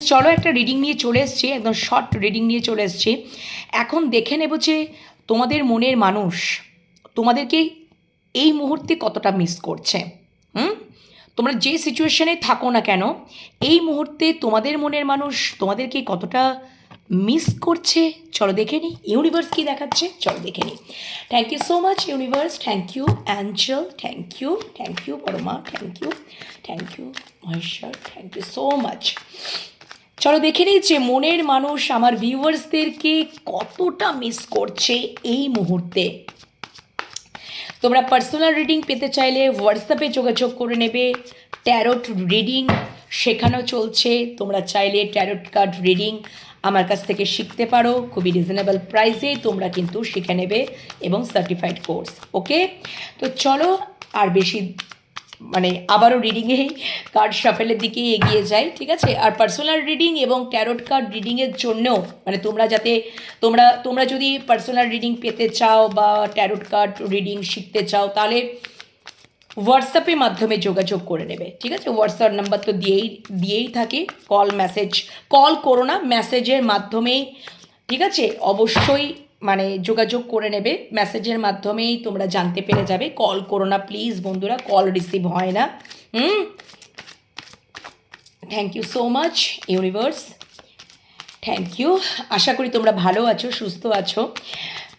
চলো একটা রিডিং নিয়ে চলে এসছি, একদম শর্ট রিডিং নিয়ে চলে এসছি। এখন দেখে নেব যে তোমাদের মনের মানুষ তোমাদেরকে এই মুহূর্তে কতটা মিস করছে। হুম? তোমরা যে সিচুয়েশনে থাকো না কেন, এই মুহূর্তে তোমাদের মনের মানুষ তোমাদেরকে কতটা মিস করছে, চলো দেখে নিই। ইউনিভার্স কি দেখাচ্ছে? চলো দেখে নিই। Thank you so much universe thank you angel thank you thank you Parama thank you thank you Maheshwar thank you so much চলো দেখে নিই যে মনের মানুষ আমার ভিউয়ার্সদেরকে কতটা মিস করছে এই মুহূর্তে। তোমরা পার্সোনাল রিডিং পেতে চাইলে হোয়াটসঅ্যাপে যোগাযোগ করে নেবে। ট্যারোট রিডিং শেখানো চলছে। তোমরা চাইলে ট্যারোট কার্ড রিডিং আমার কাছ থেকে শিখতে পারো। খুবই রিজনেবল প্রাইসে তোমরা কিন্তু শিখে নেবে এবং সার্টিফাইড কোর্স ওকে তো চলো আর বেশি মানে আবারও রিডিংয়ে কার্ড শাফেলের দিকে এগিয়ে যাই, ঠিক আছে? আর পার্সোনাল রিডিং এবং ট্যারোট কার্ড রিডিংয়ের জন্যও মানে তোমরা যাতে, তোমরা তোমরা যদি পার্সোনাল রিডিং পেতে চাও বা ট্যারোট কার্ড রিডিং শিখতে চাও, তাহলে হোয়াটসঅ্যাপের মাধ্যমে যোগাযোগ করে নেবে, ঠিক আছে? হোয়াটসঅ্যাপ নাম্বার তো দিয়েই দিয়েই থাকে কল মেসেজ কল করো না মেসেজের মাধ্যমেই ঠিক আছে? অবশ্যই মানে যোগাযোগ করে নেবে। মেসেজের মাধ্যমেই তোমরা জানতে পেরে যাবে। কল করো না প্লিজ বন্ধুরা কল রিসিভ হয় না। হুম? Thank you so much universe thank you আশা করি তোমরা ভালো আছো, সুস্থ আছো।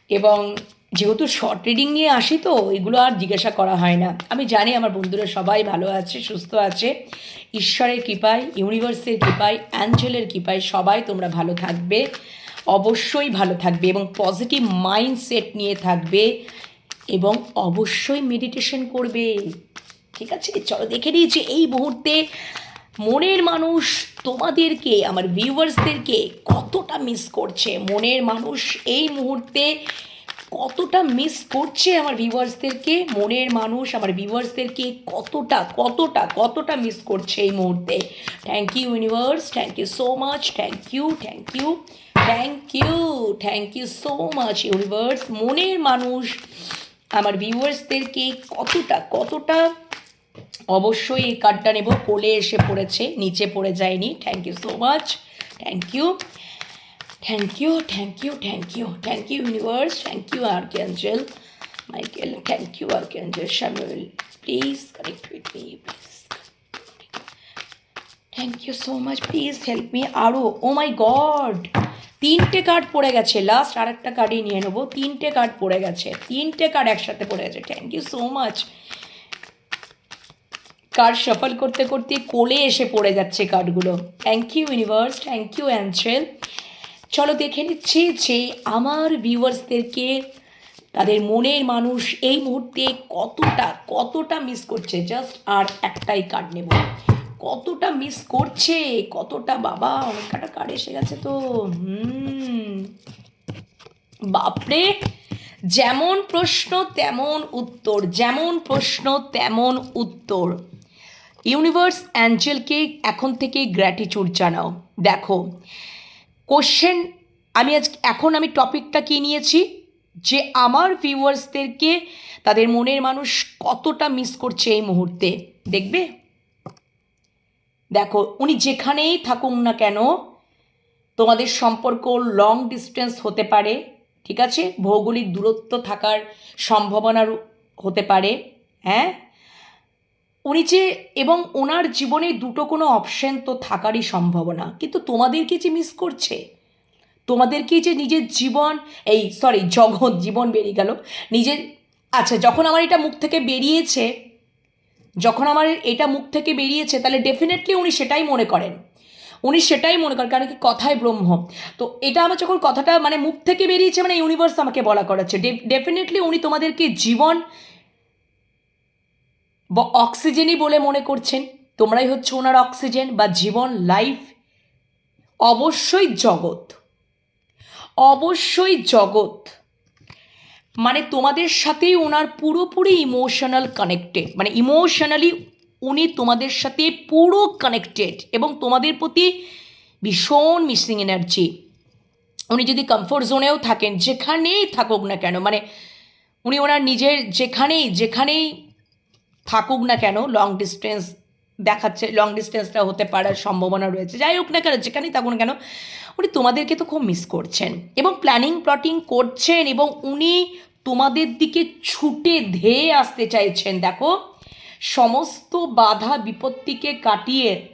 এবং যেহেতু শর্ট রিডিং নিয়ে আসি তো, এগুলো আর জিজ্ঞাসা করা হয় না। আমি জানি আমার বন্ধুরা সবাই ভালো আছে, সুস্থ আছে। ঈশ্বরের কৃপায় ইউনিভার্সের কৃপায় অ্যাঞ্জেলের কৃপায় সবাই তোমরা ভালো থাকবে। অবশ্যই ভালো থাকবে এবং পজিটিভ মাইন্ডসেট নিয়ে থাকবে এবং অবশ্যই মেডিটেশন করবে। ঠিক আছে? চলো দেখে নিই যে এই মুহূর্তে মনের মানুষ তোমাদেরকে, আমার ভিউয়ার্সদেরকে কতটা মিস করছে। মনের মানুষ এই মুহূর্তে কতটা মিস করছে আমার ভিউয়ার্সদেরকে মনের মানুষ, আমার ভিউয়ার্সদেরকে কতটা কতটা কতটা মিস করছে এই মুহূর্তে। Thank you universe thank you so much thank you thank you thank you thank you so much universe মনের মানুষ, আমার ভিউয়ার্সদেরকে কতটা কতটা অবশ্যই এই কার্ডটা নেব, কোলে এসে পড়েছে, নিচে পড়ে যায়নি। Thank you so much thank you thank you thank you thank you thank you universe thank you archangel Michael thank you archangel Samuel please connect with me please thank you so much please help me আরও oh মাই god তিনটে card পড়ে গেছে। Last আর একটা কার্ডই নিয়ে নেব। তিনটে card পড়ে গেছে। তিনটে কার্ড একসাথে পড়ে গেছে। Thank you so much card সফল করতে করতে কোলে এসে পড়ে যাচ্ছে কার্ডগুলো thank you universe thank you angel চলো দেখে নিচ্ছি যে আমার ভিউয়ার্সদেরকে তাদের মনের মানুষ এই মুহূর্তে কতটা কতটা মিস করছে। জাস্ট আর একটাই কার্ড নেব। কতটা মিস করছে? কতটা বাবা অনেক কাটা কার্ড এসে গেছে তো। হুম। বাপরে, যেমন প্রশ্ন, তেমন উত্তর। যেমন প্রশ্ন, তেমন উত্তর। ইউনিভার্স অ্যাঞ্জেলকে এখন থেকে গ্র্যাটিচিউড জানাও। দেখো কোশ্চেন আমি আজ এখন আমি টপিকটা কি নিয়েছি? যে আমার ভিউয়ার্সদেরকে তাদের মনের মানুষ কতটা মিস করছে এই মুহূর্তে, দেখবে? দেখো, উনি যেখানেই থাকুক না কেন, তোমাদের সম্পর্ক লং ডিস্টেন্স হতে পারে, ঠিক আছে? ভৌগোলিক দূরত্ব থাকার সম্ভাবনা হতে পারে হ্যাঁ? উনি যে এবং ওনার জীবনে দুটো কোনো অপশন তো থাকারই সম্ভাবনা। কিন্তু তোমাদেরকে যে মিস করছে? তোমাদেরকে যে নিজের জীবন, এই সরি জগৎ, জীবন বেরিয়ে গেল। নিজের আচ্ছা যখন আমার এটা মুখ থেকে বেরিয়েছে, যখন আমার এটা মুখ থেকে বেরিয়েছে, তাহলে ডেফিনেটলি উনি সেটাই মনে করেন। উনি সেটাই মনে করেন, কারণ কি কথায় ব্রহ্ম। তো এটা আমার যখন কথাটা মানে মুখ থেকে বেরিয়েছে মানে ইউনিভার্স আমাকে বলা করাচ্ছে। ডেফিনেটলি উনি তোমাদেরকে জীবন অক্সিজেনই বলে মনে করছেন, তোমরাই হচ্ছে ওনার অক্সিজেন বা জীবন লাইফ অবশ্যই জগৎ। অবশ্যই জগৎ। মানে তোমাদের সাথেই ওনার পুরোপুরি ইমোশনাল কানেক্টেড মানে ইমোশনালি উনি তোমাদের সাথে পুরো কানেক্টেড এবং তোমাদের প্রতি ভীষণ মিসিং এনার্জি উনি যদি কমফোর্ট জোনেও থাকেন, যেখানেই থাকুক না কেন মানে উনি ওনার নিজের, যেখানেই যেখানেই থাকুক না কেন লং ডিস্টেন্স দেখাচ্ছে লং ডিস্টেন্সটা হতে পারার সম্ভাবনা রয়েছে। যাই হোক না কেন, যেখানেই থাকুন কেন, উনি তোমাদেরকে তো খুব মিস করছেন। এবং প্ল্যানিং প্লটিং করছেন এবং উনি তোমাদের দিকে ছুটে ধেয়ে আসতে চাইছেন। দেখো, সমস্ত বাধা বিপত্তিকে কাটিয়ে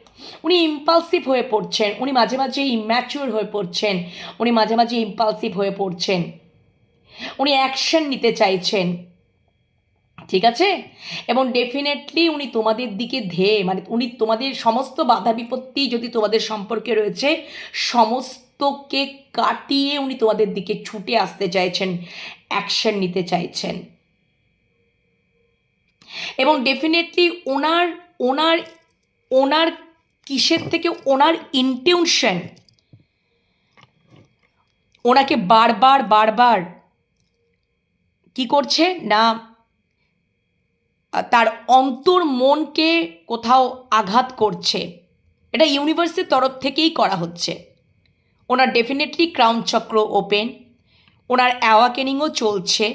উনি ইম্পালসিভ হয়ে পড়ছেন। উনি মাঝে মাঝে ইম্যাচিওর হয়ে পড়ছেন। উনি মাঝে মাঝে ইম্পালসিভ হয়ে পড়ছেন। উনি অ্যাকশন নিতে চাইছেন। ঠিক আছে? এবং ডেফিনেটলি উনি তোমাদের দিকে ধেয়ে মানে উনি তোমাদের সমস্ত বাধা বিপত্তি যদি তোমাদের সম্পর্কে রয়েছে, সমস্তকে কাটিয়ে উনি তোমাদের দিকে ছুটে আসতে চাইছেন অ্যাকশন নিতে চাইছেন। এবং ডেফিনেটলি ওনার ওনার ওনার কিসের থেকে, ওনার ইনটিউশন ওনাকে বারবার বারবার কি করছে? না তার অন্তর মনকে কোথাও আঘাত করছে। এটা ইউনিভার্সের তরফ থেকেই করা হচ্ছে। ওনার ডেফিনেটলি ক্রাউন চক্র ওপেন ওনার অ্যাওয়াকেনিংও চলছে,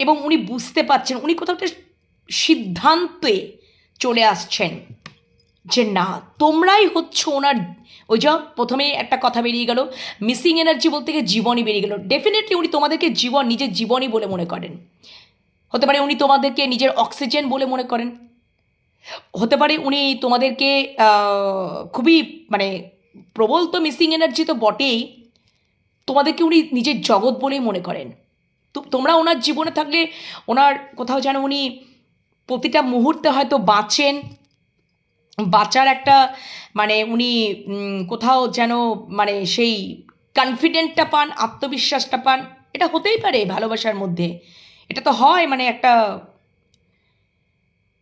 এবং উনি বুঝতে পারছেন, উনি কোথাও একটা সিদ্ধান্তে চলে আসছেন যে না, তোমরাই হচ্ছে ওনার, ওই যা প্রথমে একটা কথা বেরিয়ে গেল মিসিং এনার্জি বলতে গিয়ে জীবনই বেরিয়ে গেল। ডেফিনেটলি উনি তোমাদেরকে জীবন, নিজের জীবনই বলে মনে করেন। হতে পারে উনি তোমাদেরকে নিজের অক্সিজেন বলে মনে করেন। হতে পারে উনি তোমাদেরকে খুবই মানে প্রবল তো মিসিং এনার্জি তো বটেই, তোমাদেরকে উনি নিজের জগৎ বলেই মনে করেন। তো তোমরা ওনার জীবনে থাকলে ওনার কোথাও যেন উনি প্রতিটা মুহূর্তে হয়তো বাঁচেন, বাঁচার একটা মানে উনি কোথাও যেন মানে সেই কনফিডেন্টটা পান, আত্মবিশ্বাসটা পান, এটা হতেই পারে ভালোবাসার মধ্যে। এটা তো হয় মানে একটা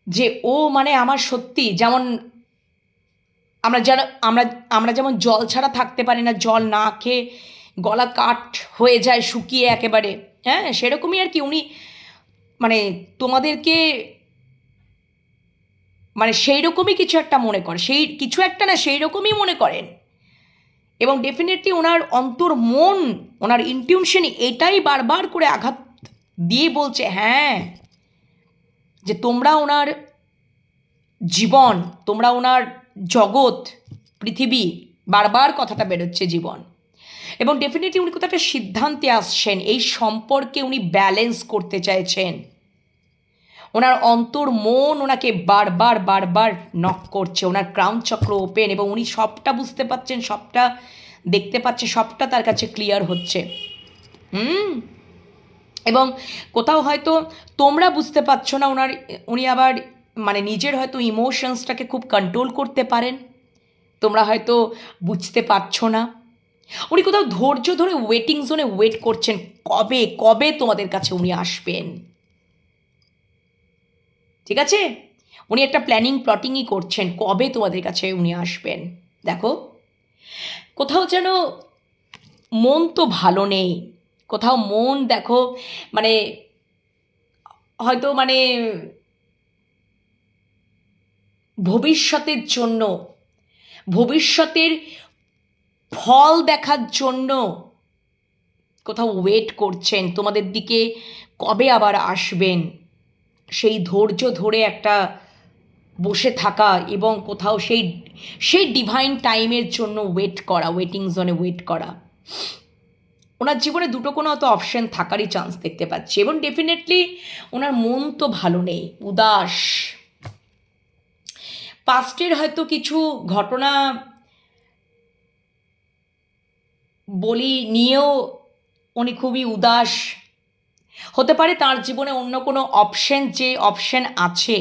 যে ও মানে আমার সত্যি, যেমন আমরা যারা আমরা আমরা যেমন জল ছাড়া থাকতে পারি না, জল না খেয়ে গলা কাঠ হয়ে যায় শুকিয়ে একেবারে হ্যাঁ? সেরকমই আর কি উনি মানে তোমাদেরকে মানে সেই রকমই কিছু একটা মনে করে সেই কিছু একটা না সেই রকমই মনে করেন। এবং ডেফিনেটলি ওনার অন্তর মন, ওনার ইনটিউশন এটাই বারবার করে আঘাত দিয়ে বলছে হ্যাঁ যে তোমরা ওনার জীবন, তোমরা ওনার জগৎ, পৃথিবী বারবার কথাটা বেরোচ্ছে জীবন। এবং ডেফিনেটলি উনি কোথাও একটা সিদ্ধান্তে আসছেন, এই সম্পর্কে উনি ব্যালেন্স করতে চাইছেন। ওনার অন্তর মন ওনাকে বারবার বারবার নক করছে, ওনার ক্রাউন চক্র ওপেন এবং উনি সবটা বুঝতে পাচ্ছেন সবটা দেখতে পাচ্ছে, সবটা তার কাছে ক্লিয়ার হচ্ছে। হুম? এবং কোথাও হয়তো তোমরা বুঝতে পারছ না ওনার, উনি আবার মানে নিজের হয়তো ইমোশনসটাকে খুব কন্ট্রোল করতে পারেন। তোমরা হয়তো বুঝতে পারছ না। উনি কোথাও ধৈর্য ধরে ওয়েটিং জোনে ওয়েট করছেন। কবে কবে তোমাদের কাছে উনি আসবেন? ঠিক আছে? উনি একটা প্ল্যানিং প্লটিংই করছেন। কবে তোমাদের কাছে উনি আসবেন? দেখো। কোথাও যেন মন তো ভালো নেই। কোথাও মন দেখো মানে হয়তো মানে ভবিষ্যতের জন্য, ভবিষ্যতের ফল দেখার জন্য কোথাও ওয়েট করছেন, তোমাদের দিকে কবে আবার আসবেন? সেই ধৈর্য ধরে একটা বসে থাকা এবং কোথাও সেই সেই ডিভাইন টাইমের জন্য ওয়েট করা ওয়েটিং জোনে ওয়েট করা। ওনার জীবনে দুটো কোনো অত অপশন থাকারই চান্স দেখতে পাচ্ছি এবং ডেফিনেটলি ওনার মন তো ভালো নেই, উদাস। পাস্টের হয়তো কিছু ঘটনা বলি নিয়েও উনি খুবই উদাস। হতে পারে তার জীবনে অন্য কোনো অপশন যে অপশন আছে,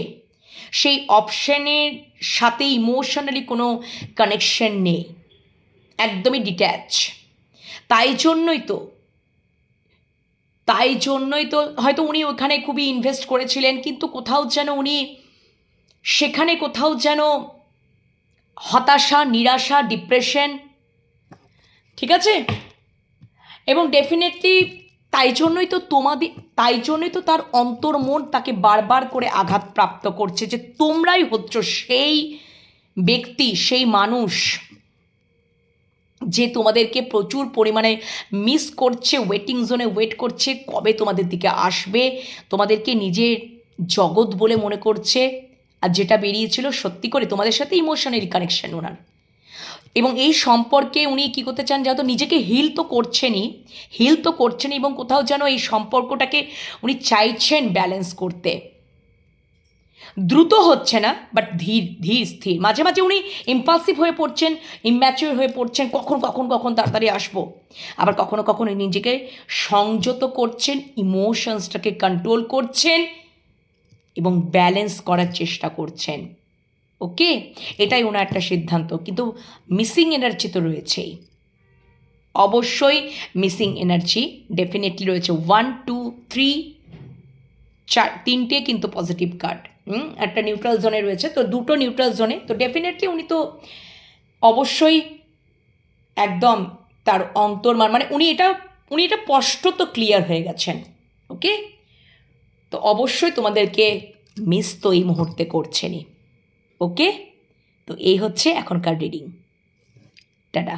সেই অপশনের সাথে ইমোশনালি কোনো কানেকশন নেই, একদমই ডিট্যাচ তাই জন্যই তো, তাই জন্যই তো হয়তো উনি ওখানে খুবই ইনভেস্ট করেছিলেন, কিন্তু কোথাও যেন উনি, সেখানে কোথাও যেন হতাশা, নিরাশা ডিপ্রেশন ঠিক আছে? এবং ডেফিনেটলি তাই জন্যই তো তোমাদের, তাই জন্যই তো তার অন্তর মন তাকে বারবার করে আঘাতপ্রাপ্ত করছে যে তোমরাই হচ্ছ সেই ব্যক্তি, সেই মানুষ। যে তোমাদেরকে প্রচুর পরিমাণে মিস করছে ওয়েটিং জোনে ওয়েট করছে, কবে তোমাদের দিকে আসবে, তোমাদেরকে নিজের জগৎ বলে মনে করছে, আর যেটা বেরিয়েছিল সত্যি করে তোমাদের সাথে ইমোশনাল কানেকশন ওনার। এবং এই সম্পর্কে উনি কী করতে চান যেহেতু নিজেকে হিল তো করছেনই হিল তো করছেন এবং কোথাও যেন এই সম্পর্কটাকে উনি চাইছেন ব্যালেন্স করতে। দ্রুত হচ্ছে না বাট ধীর ধীর, স্থির। মাঝে মাঝে উনি ইম্পালসিভ হয়ে পড়ছেন ইম্যাচিওর হয়ে পড়ছেন, কখন কখন কখন তাড়াতাড়ি আসব। আবার কখনো কখনো নিজেকে সংযত করছেন ইমোশনসটাকে কন্ট্রোল করছেন এবং ব্যালেন্স করার চেষ্টা করছেন। ওকে এটাই ওনার একটা সিদ্ধান্ত, কিন্তু মিসিং এনার্জি তো রয়েছেই। অবশ্যই মিসিং এনার্জি ডেফিনেটলি রয়েছে। ওয়ান টু থ্রি চার, তিনটে কিন্তু পজিটিভ কার্ড একটা নিউট্রাল জোনে রয়েছে, তো দুটো নিউট্রাল জোনে তো ডেফিনেটলি উনি তো অবশ্যই একদম তার অন্তর্মান মানে উনি এটা উনি এটা স্পষ্টত ক্লিয়ার হয়ে গেছেন ওকে তো অবশ্যই তোমাদেরকে মিস তো এই মুহূর্তে করছেনই ওকে তো এই হচ্ছে এখনকার রিডিং টাটা।